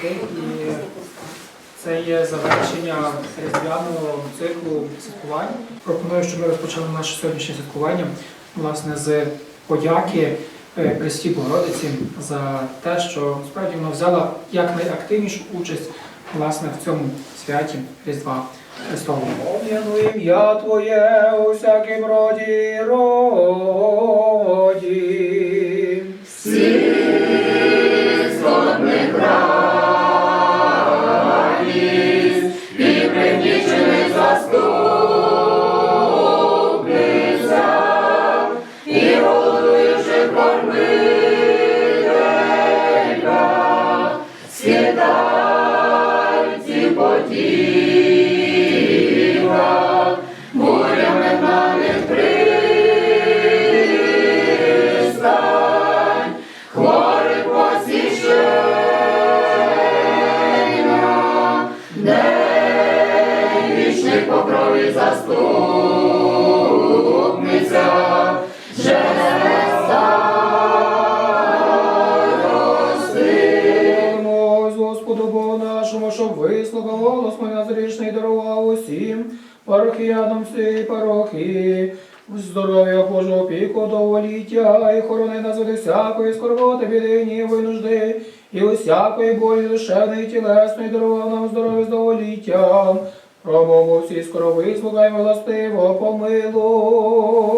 святих і це є завершення різдвяного циклу святкувань. Пропоную, щоб ми розпочали наше сьогоднішнє святкування власне з подяки е, Пресвятій Богородиці за те, що справді вона взяла якнайактивнішу участь власне в цьому святі Різдва Христового. Ім'я Твоє у всяким роді роді. Молимось Господу Богу нашому, щоб вислухав голос мой назрічний дарував усім парохіянам всієї парохії. Здоров'я Божого опіку доволіття, і хорони нас від всякої скорботи, біди, гніву і нужди, і усякої болі душевної тілесної дарував нам здоров'я з доволіттям. Промову всі скоро вислухай, милостиво, помилуй.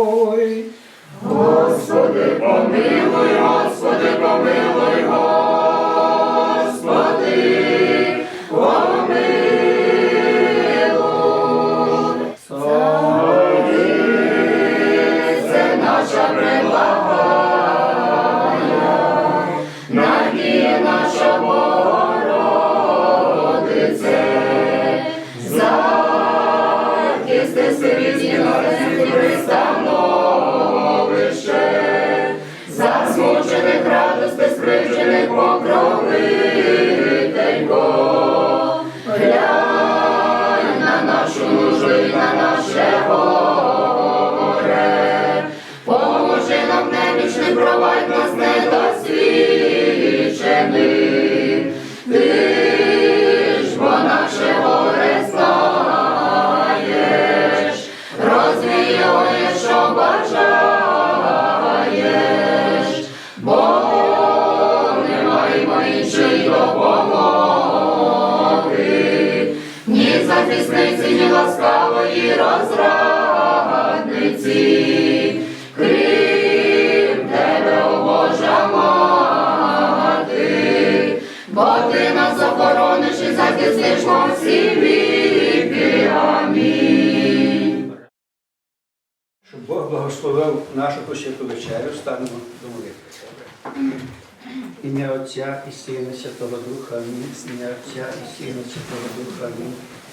Щоб Бог благословив нашу посвяту вечерю, станемо до молитви. Ім'я Отця і Сина Святого Духа, Амінь. Ім'я Отця і Сина Святого Духа, Амінь.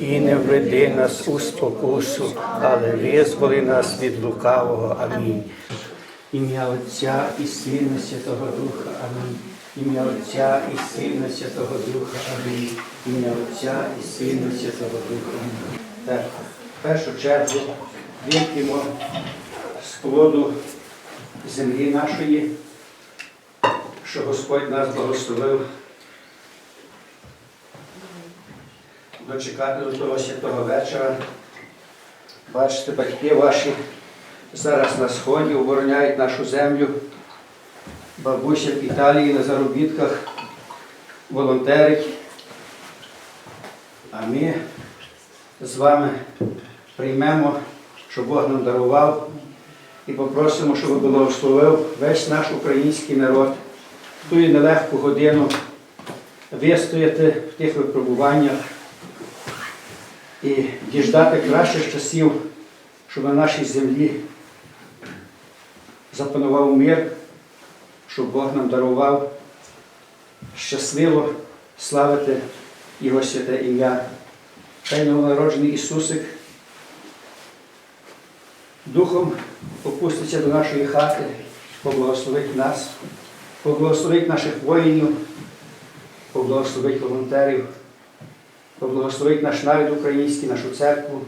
і не введи нас у спокусу, але визволи нас від лукавого. Амінь. Ім'я Отця і Сина Святого Духа. Амінь. Ім'я Отця і Сина Святого Духа. Амінь. Ім'я Отця і Сина Святого Духа. Амінь. В першу чергу вип'ємо з плоду землі нашої, що Господь нас благословив дочекати до того святого вечора. Бачите, батьки ваші зараз на сході обороняють нашу землю. Бабуся в Італії на заробітках волонтерить. А ми з вами приймемо, що Бог нам дарував, і попросимо, щоб благословив весь наш український народ в ту нелегку годину вистояти в тих випробуваннях і діждати кращих часів, щоб на нашій землі запанував мир, щоб Бог нам дарував щасливо славити Його святе ім'я. Хай новонароджений Ісусик Духом опуститься до нашої хати, поблагословить нас, поблагословить наших воїнів, поблагословить волонтерів, поблагословить наш народ український, нашу церкву.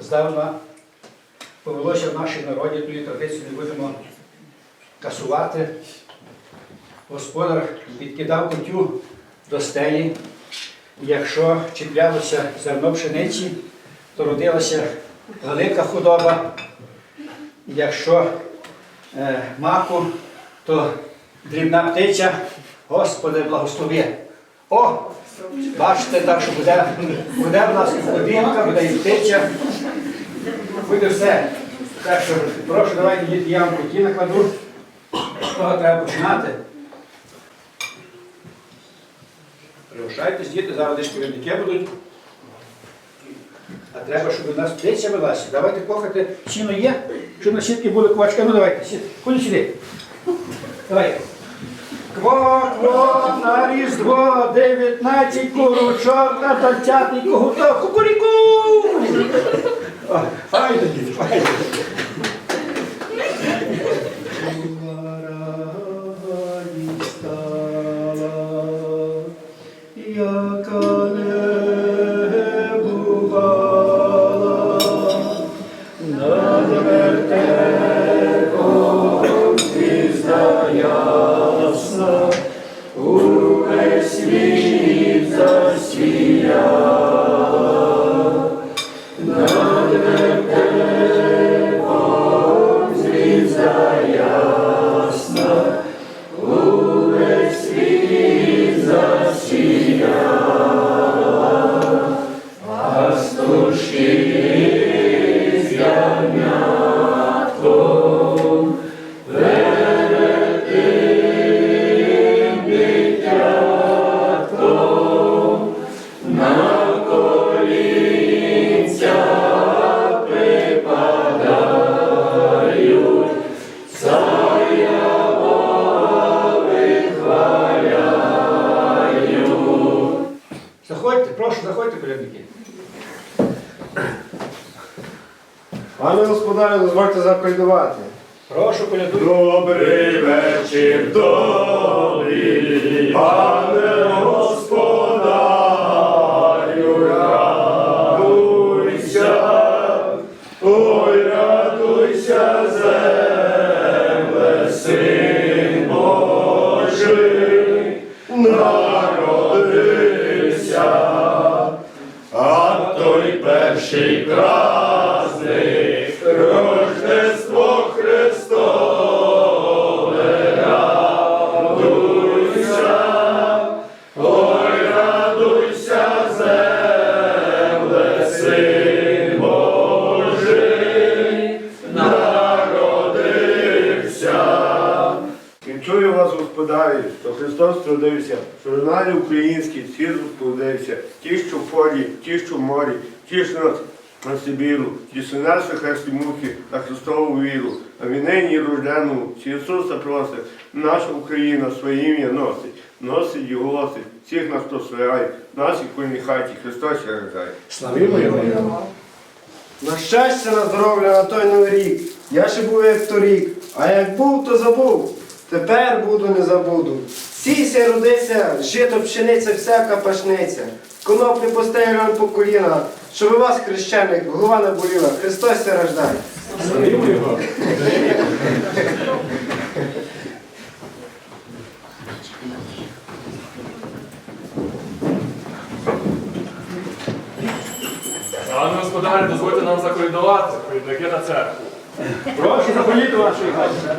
Здавна повелося в нашій народі, ту традицію не будемо касувати. Господар відкидав кутю до стелі, якщо чіплялося зерно пшениці, то родилася велика худоба. Якщо е, маку, то дрібна птиця, Господи, благослови. О! Бачите, так що буде, буде в нас і будинка, буде і птиця, буде все. Так що прошу, давайте діти, я вам куті накладу. З того треба починати. Пригощайтесь, діти, зараз десь керівники будуть. А треба, щоб у нас птиця велася. Давайте кохати. Сіно є, щоб на сітки були квачки. Ну давайте, сі- ходіть сюди. Давай. Кво-кво на різдво, 19 курочок, на 20 когуток, кукуріку! Файно, файно. Дозвольте закольдувати. Прошу, колядуйте. Добрий вечір, добрий, пане господарю, на, Сибіру, ті, наші хресті мухи на Христову віру, а він нині рожденому, чи Ісуса просить, наша Україна своє ім'я носить, носить і голосить, всіх нас прославляє, в нашій кольній хаті Христос ще рождає. Славімо його. На щастя, на здоров'я на той новий рік. Я ще був як торік, а як був, то забув. Тепер буду, не забуду. Сійся, родися, жито, пшениця, всяка пашниця. Коноплі постелював по коліна, щоб у вас, хрещеник, голова не боліла. Христос се рождає. Славімо його. Пане господарі, дозвольте нам заколядувати, прийдете на церкву. Прошу, заходіть до вашої хати.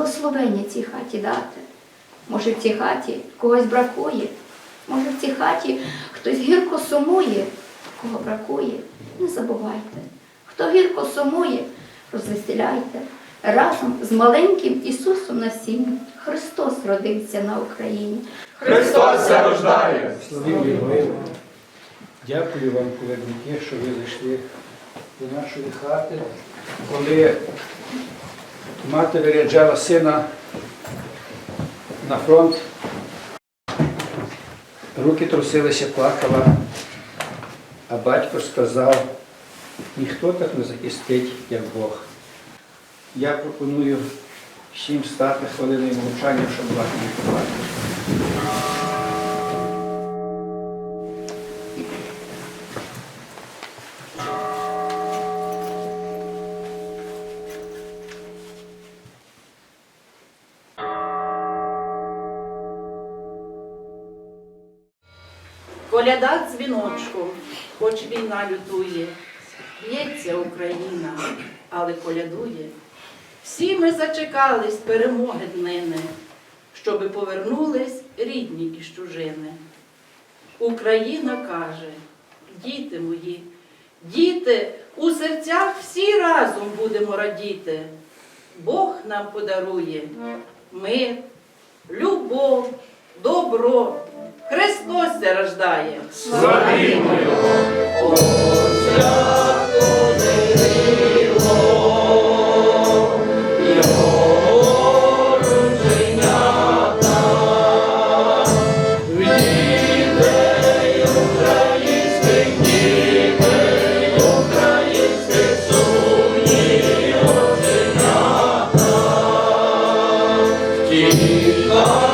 Благословення цій хаті дати. Може, в цій хаті когось бракує, може, в цій хаті хтось гірко сумує, кого бракує, не забувайте. Хто гірко сумує, розвеселяйте. Разом з маленьким Ісусом на сім'ї Христос родився на Україні. Христос ся рождає! Славі Дякую вам, коледники, що ви зайшли до нашої хати. Коли мати виряджала сина на фронт, руки трусилися, плакала, а батько сказав, ніхто так не захистить, як Бог. Я пропоную всім стати хвилиною мовчання, щоб батько Коляда дзвіночком, хоч війна лютує, б'ється Україна, але колядує. Всі ми зачекались перемоги днини, щоби повернулись рідні із чужини. Україна каже, діти мої, діти, у серцях всі разом будемо радіти. Бог нам подарує мир, любов, добро. Христос ся рождає. Славімо Його! Єгипет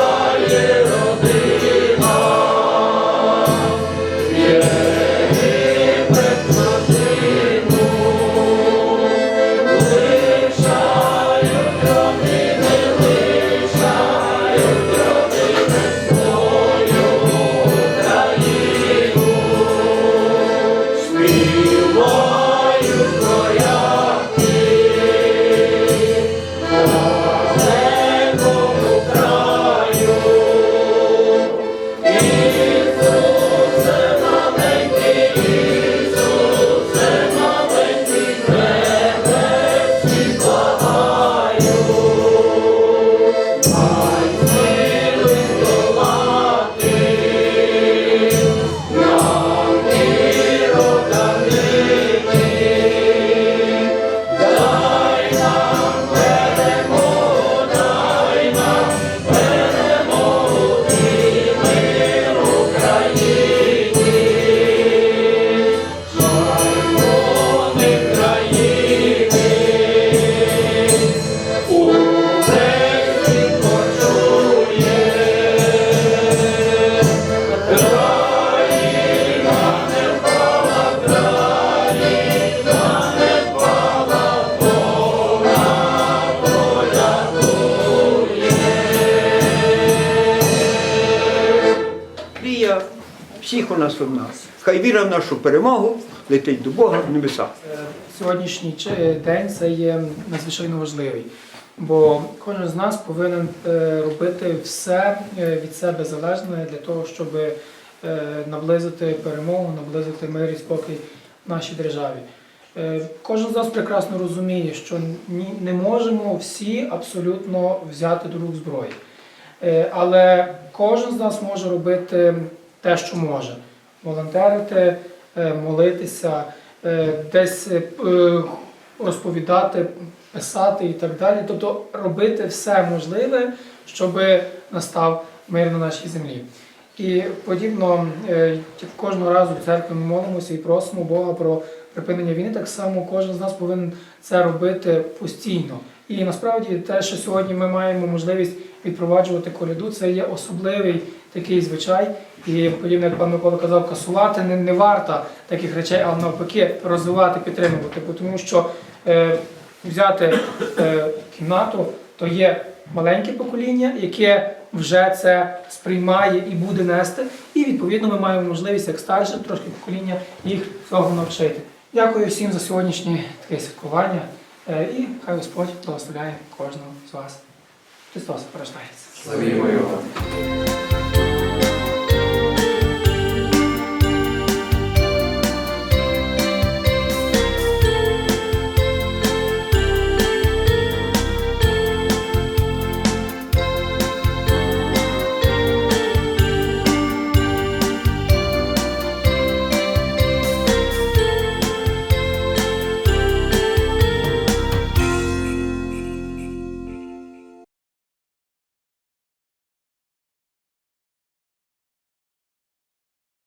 Хай віра в нашу перемогу летить до Бога в небесах. Е, Сьогоднішній день це є надзвичайно важливий, бо кожен з нас повинен е, робити все е, від себе залежне для того, щоб наблизити перемогу, наблизити мир і спокій в нашій державі. Кожен з нас прекрасно розуміє, що не можемо всі абсолютно взяти до рук зброї. Але кожен з нас може робити те, що може. Волонтерити, е, молитися, е, десь е, розповідати, писати і так далі. Тобто робити все можливе, щоб настав мир на нашій землі. І подібно кожного разу в церкві ми молимося і просимо Бога про припинення війни, так само кожен з нас повинен це робити постійно. І насправді те, що сьогодні ми маємо можливість відпроваджувати коляду, це є особливий такий звичай. І подібно, як пан Микола казав, касувати не, не варто таких речей, а навпаки розвивати, підтримувати. Тому що е, взяти е, кімнату, то є маленьке покоління, яке вже це сприймає і буде нести. І відповідно ми маємо можливість, як старше трошки покоління, їх цього навчити. Дякую всім за сьогоднішнє таке святкування. Е, І хай Господь благословляє кожного з вас. Христос порождається. Славімо його.